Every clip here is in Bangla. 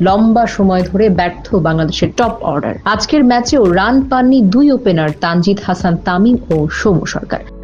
লম্বা সময় ধরে ব্যর্থ বাংলাদেশের টপ অর্ডার আজকের ম্যাচেও রান পাননি দুই ওপেনার তানজিদ হাসান, তামিম ও সৌম্য সরকার।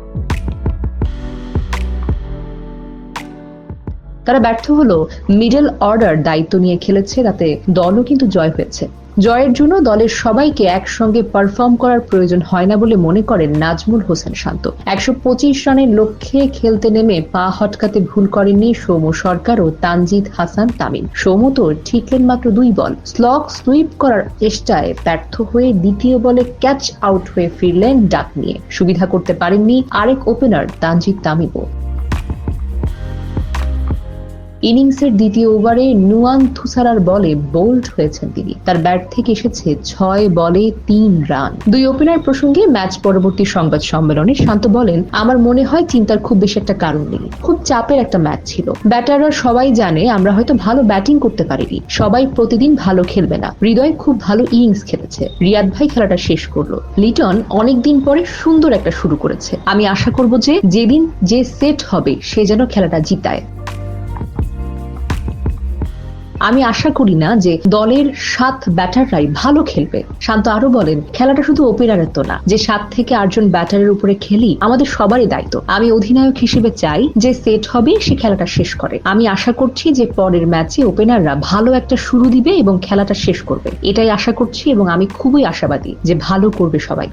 তারা ব্যর্থ হলো। মিডল অর্ডার দায়িত্ব নিয়ে খেলেছে, তাতে দলও কিন্তু জয় হয়েছে। জয়ের জন্য দলের সবাইকে একসঙ্গে পারফর্ম করার প্রয়োজন হয় না বলে মনে করেন নাজমুল হোসেন শান্ত। একশো পঁচিশ রানের লক্ষ্যে খেলতে নেমে পা হটকাতে ভুল করেননি সৌম্য সরকার ও তানজিদ হাসান তামিম। সৌম্য তো ঠিকলেন মাত্র দুই বল। স্লগ সুইপ করার চেষ্টায় ব্যর্থ হয়ে দ্বিতীয় বলে ক্যাচ আউট হয়ে ফিরলেন ডাক নিয়ে। সুবিধা করতে পারেননি আরেক ওপেনার তানজিদ তামিমও। ইনিংসের দ্বিতীয় ওভারে নুয়ান থুসারার বলে বোল্ড হয়েছেন তিনি। তার ব্যাট থেকে এসেছে ছয় বলে তিন রান। দুই ওপেনার প্রসঙ্গে ম্যাচ পরবর্তী সংবাদ সম্মেলনে শান্ত বলেন, আমার মনে হয় চিন্তার খুব বেশি একটা কারণ নেই। খুব চাপের একটা ম্যাচ ছিল। ব্যাটাররা সবাই জানে আমরা হয়তো ভালো ব্যাটিং করতে পারিনি। সবাই প্রতিদিন ভালো খেলবে না। হৃদয় খুব ভালো ইনিংস খেলেছে। রিয়াদ ভাই খেলাটা শেষ করল। লিটন অনেকদিন পরে সুন্দর একটা শুরু করেছে। আমি আশা করব যে যেদিন যে সেট হবে সে যেন খেলাটা জিতায়। আমি আশা করি না যে দলের সাত ব্যাটাররাই ভালো খেলবে। শান্ত আরও বলেন, খেলাটা শুধু ওপেনারের তো না, যে সাত থেকে আটজন ব্যাটারের উপরে খেলি, আমাদের সবারই দায়িত্ব। আমি অধিনায়ক হিসেবে চাই যে সেট হবে, সে খেলাটা শেষ করে। আমি আশা করছি যে পরের ম্যাচে ওপেনাররা ভালো একটা শুরু দিবে এবং খেলাটা শেষ করবে। এটাই আশা করছি এবং আমি খুবই আশাবাদী যে ভালো করবে সবাই।